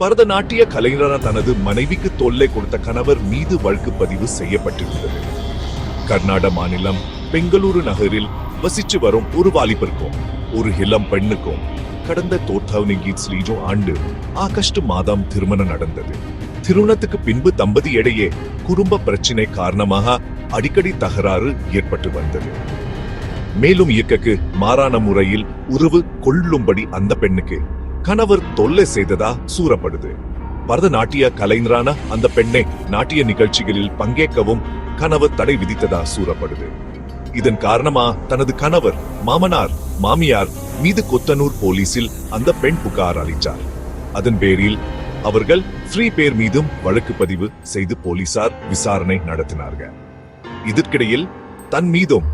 பரதநாட்டிய கலைஞரான தனது மனைவிக்கு தொல்லை கொடுத்த கணவர் மீது வழக்கு பதிவு செய்யப்பட்டிருந்தது கர்நாடக மாநிலம் பெங்களூரு நகரில் வசிச்சு வரும் ஒரு வாலிபருக்கும் ஒரு இளம் பெண்ணுக்கும் கடந்த தோற்றாவணிகீட்ஸ்லீஜோ ஆண்டு ஆகஸ்ட் மாதம் திருமணம் நடந்தது. திருமணத்துக்கு பின்பு தம்பதி இடையே குடும்ப பிரச்சினை காரணமாக அடிக்கடி தகராறு ஏற்பட்டு வந்தது. மேலும் இயக்கக்கு மாறான முறையில் உறவு கொள்ளும்படி அந்த பெண்ணுக்கு கணவர் தொல்லை செய்ததா சூறப்படுது. பரதநாட்டிய கலைஞரான அந்த பெண்ணை நாட்டிய நிகழ்ச்சிகளில் பங்கேற்கவும் கணவர் தடை விதித்ததா சூறப்படுது. இதன் காரணமா தனது கணவர் மாமனார் மாமியார் மீது கொத்தனூர் போலீசில் அந்த பெண் புகார் அளித்தார். அதன் பேரில் அவர்கள் ஃப்ரீ பேர் மீதும் வழக்கு பதிவு செய்து போலீசார் விசாரணை நடத்தினார்கள். இதற்கிடையில் தன் மீதும்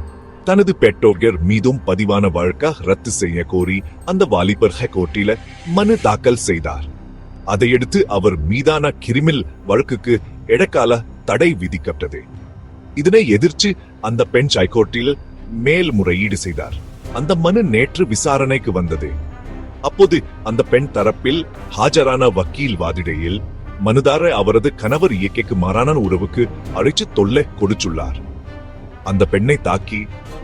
தனது பெற்றோர்கள் மீதும் பதிவான வழக்க ரத்து செய்ய கோரி அந்த வாலிபர் ஹைகோர்ட்டில மனு தாக்கல் செய்தார். அதையடுத்து அவர் மீதான கிரிமினல் வழக்குக்கு இடைக்கால தடை விதிக்கப்பட்டது. இதனை எதிர்த்து அந்த பெண் ஹைகோர்ட்டில் மேல்முறையீடு செய்தார். அந்த மனு நேற்று விசாரணைக்கு வந்தது. அப்போது அந்த பெண் தரப்பில் ஹாஜரான வக்கீல் வாதிடையில் மனுதார அவரது கணவர் இயக்கைக்கு மாறான உறவுக்கு அழைச்சு தொல்லை கொடுத்துள்ளார். அந்த பெண்ணை தாக்கி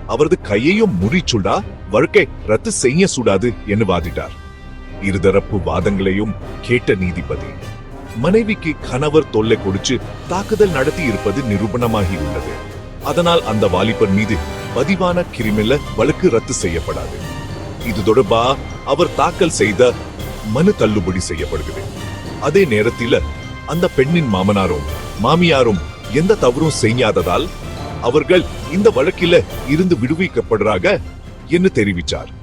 அவரது கையையும் முறிச்சுடா வழக்கை ரத்து செய்ய சுடாது என்று வாதிட்டார். இருதரப்பு வாதங்களையும் கேட்ட நீதிபதி மனைவிக்கு கணவர் தொல்லை கொடுத்து தாக்குதல் நடத்தி இருப்பது நிரூபணமாகி உள்ளது. அதனால் அந்த வாலிபர் மீது பதிவான கிரிமினல் வழக்கு ரத்து செய்யப்படாது. இது தொடர்பா அவர் தாக்கல் செய்த மனு தள்ளுபடி செய்யப்படுகிறது. அதே நேரத்தில் அந்த பெண்ணின் மாமனாரும் மாமியாரும் எந்த தவறும் செய்யாததால் அவர்கள் இந்த வழக்கில இருந்து விடுவிக்கப்படுறாங்க என்று தெரிவித்தார்.